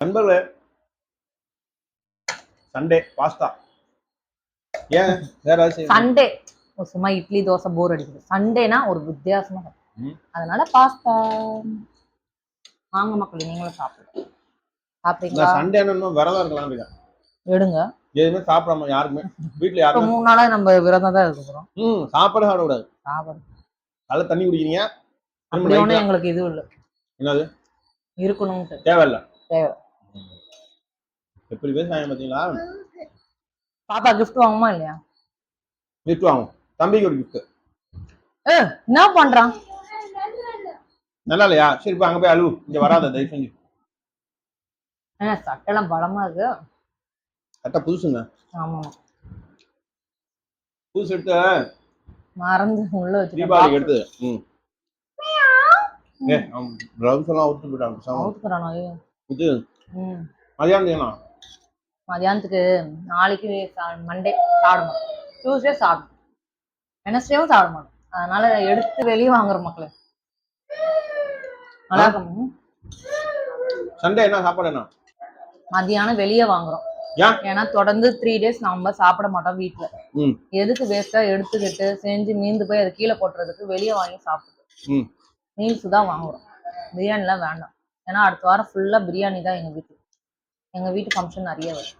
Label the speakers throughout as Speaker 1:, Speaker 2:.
Speaker 1: நண்பர்களே Sunday pasta. ஏன்? வேற ஏதாவது?
Speaker 2: சண்டே. சும்மா இட்லி தோசை போர் அடிக்குது. சண்டேனா ஒரு வித்தியாசமா. அதனால பாஸ்தா. வாங்க மக்களே நீங்களும் சாப்பிடுங்க. சாப்பிடுறீங்களா
Speaker 1: சண்டே இன்னும் விரதம் இருக்கலாம் இருக்கேன்
Speaker 2: எடுங்க.
Speaker 1: எதுவுமே சாப்பிடாம யாருக்குமே வீட்டுல யாருமே.
Speaker 2: மூணு நாளா நம்ம விரதம் தான் இருக்கிறோம்.
Speaker 1: ம் சாப்பாடு சாப்பிடக்கூடாது
Speaker 2: சாப்பிடு
Speaker 1: நல்ல தண்ணி குடிக்கிறீங்க?
Speaker 2: அப்படி
Speaker 1: night
Speaker 2: எங்களுக்கு இது இல்லை.
Speaker 1: என்னது?
Speaker 2: இருக்கணும்னு
Speaker 1: தேவையில்ல.
Speaker 2: தேவை.
Speaker 1: எப்படி பேசுறாங்க பாத்தீங்களா
Speaker 2: பாப்பா கிஃப்ட் வாங்குமா இல்லையா?
Speaker 1: கிஃப்ட் வாங்கும். தம்பிக்கு ஒரு கிஃப்ட்
Speaker 2: ஏ என்ன பண்றான்
Speaker 1: நல்லா இல்லையா சரி இப்ப அங்க போய் அழுவு இங்க வராத தயவு செஞ்சு
Speaker 2: ஏன்னா சட்டெல்லாம் பலமா இருக்கு.
Speaker 1: கரெக்டா புதுசுங்க.
Speaker 2: ஆமா
Speaker 1: புதுசு எடுத்து.
Speaker 2: மறந்து உள்ள வச்சுட்டேன்.
Speaker 1: தீபாவளிக்கு எடுத்து. ம். ஏ ப்ளவுஸ் எல்லாம் அவுத்து போயிட்டாங்க சாமி.
Speaker 2: அவுத்துக்கிறானோ
Speaker 1: இது மதியானம் செய்யலாம்
Speaker 2: மதியானத்துக்கு நாளைக்கு மண்டே சாப்பிட மாட்டோம் டியூஸ்டே சாப்பிடும் வெனஸ்டேவும் சாப்பிட மாட்டோம் அதனால எடுத்து வெளியே வாங்குற மக்களே. நல்லா இருக்கும்.
Speaker 1: சண்டே என்ன சாப்பாடு என்ன?
Speaker 2: மதியானம் வெளியே வாங்குறோம்.
Speaker 1: ஏன்?
Speaker 2: ஏன்னா தொடர்ந்து த்ரீ டேஸ் நம்ம சாப்பிட மாட்டோம் வீட்ல.
Speaker 1: ம்.
Speaker 2: எதுக்கு வேஸ்டா எடுத்துக்கிட்டு செஞ்சு மீந்து போய் அதை கீழே போட்டுறதுக்கு வெளியே வாங்கி சாப்பிடுறோம். மீல்ஸ் தான் வாங்குறோம். பிரியாணிலாம் வேண்டாம். ஏன்னா அடுத்த வாரம் ஃபுல்லா பிரியாணி தான் எங்க வீட்டுக்கு எங்க வீட்டு ஃபங்க்ஷன் நிறைய வரும்.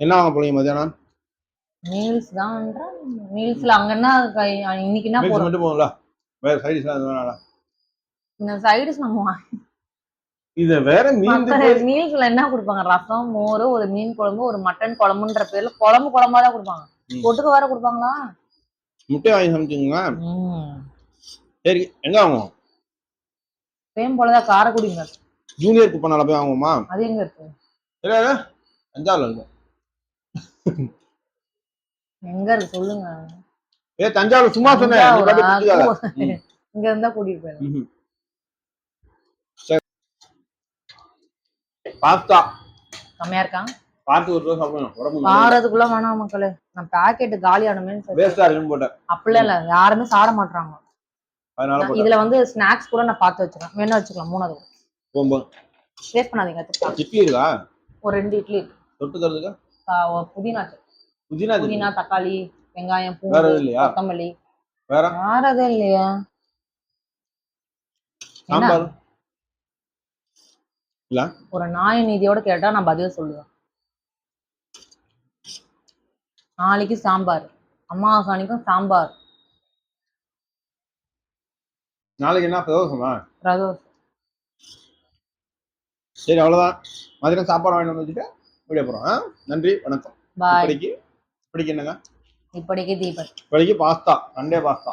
Speaker 1: என்ன வாங்க போறீங்க மதியானம்
Speaker 2: மீல்ஸ் தான் மீல்ஸ்ல அங்க என்ன இன்னைக்கு என்ன
Speaker 1: மீல்ஸ்
Speaker 2: போறோம்?
Speaker 1: மட்டும் வேற சைடிஸ் எதுவும் வேணாடா
Speaker 2: இந்த சைடுஸ் நம்ம வாங்கி-
Speaker 1: இது வேற மீன்
Speaker 2: மீல்ஸ்ல என்ன கொடுப்பாங்க? ரசம் மோர் ஒரு மீன் குழம்பு ஒரு மட்டன் குழம்புன்ற பேர்ல குழம்பு குழம்பா தான் கொடுப்பாங்க.
Speaker 1: ம்.
Speaker 2: தொட்டுக்க வேற கொடுப்பாங்களா?
Speaker 1: முட்டை வாங்கி சமைச்சிங்களா சரி எங்க வாங்குவோம்?
Speaker 2: சேம் போலதான் காரக்குடிங்க.
Speaker 1: ஜூனியர் குப்பனால போய் வாங்குவோமா?
Speaker 2: அது எங்க இருக்கு?
Speaker 1: இல்ல இல்ல தஞ்சாவூர்ல இருக்கு
Speaker 2: எங்க இருக்கு? சொல்லுங்க.
Speaker 1: ஏ தஞ்சாவூர் சும்மா சொன்னேன்.
Speaker 2: இங்க இருந்தா கூட்டிட்டு.
Speaker 1: சரி. பாஸ்தா.
Speaker 2: கம்மியா இருக்கா?
Speaker 1: பார்த்து ஒரு தடவை சாப்பிடணும் உடம்பு
Speaker 2: வாரத்துக்குள்ள வேணாம் மக்களே. நான் பாக்கெட் காலி ஆனமேன்னு
Speaker 1: வேஸ்டா இருக்குன்னு போட்டேன்.
Speaker 2: அப்படிலாம் இல்ல. யாருமே சாப்பிட மாட்டாங்க
Speaker 1: அதனால
Speaker 2: இதுல வந்து ஸ்நாக்ஸ் கூட நான் பார்த்து வச்சிருக்கேன் வேணா வச்சுக்கலாம். மூணாவது வேஸ்ட் பண்ணாதீங்க வச்சுக்கலாம்
Speaker 1: சிப்பி இருக்கா?
Speaker 2: ஒரு ரெண்டு இட்லி இருக்கு.
Speaker 1: தொட்டு தரதுக்கா
Speaker 2: ஆ, ஒரு புதினா
Speaker 1: புதினா.
Speaker 2: புதினா தக்காளி வெங்காயம் பூண்டு கொத்தமல்லி.
Speaker 1: வேற?
Speaker 2: வேற எதுவும் இல்லையா?
Speaker 1: சாம்பார்? இல்ல.
Speaker 2: ஒரு நாய் நீதியோட கேட்டா நான் பதில் சொல்லுவேன். நாளைக்கு சாம்பார். அம்மாவாசனைக்கும் சாம்பார்.
Speaker 1: நாளைக்கு என்ன? பிரதோஷமா?
Speaker 2: பிரதோஷம்.
Speaker 1: சரி அவ்வளவுதான். மதியம் சாப்பாடு வாங்கிட்டு வந்து வச்சுட்டு வீடியோ போறோம் ஆ? நன்றி வணக்கம். இப்படிக்கு இப்படிக்கு என்னங்க?
Speaker 2: இப்படிக்கு தீபன்
Speaker 1: இப்படிக்கு பாஸ்தா சண்டே பாஸ்தா.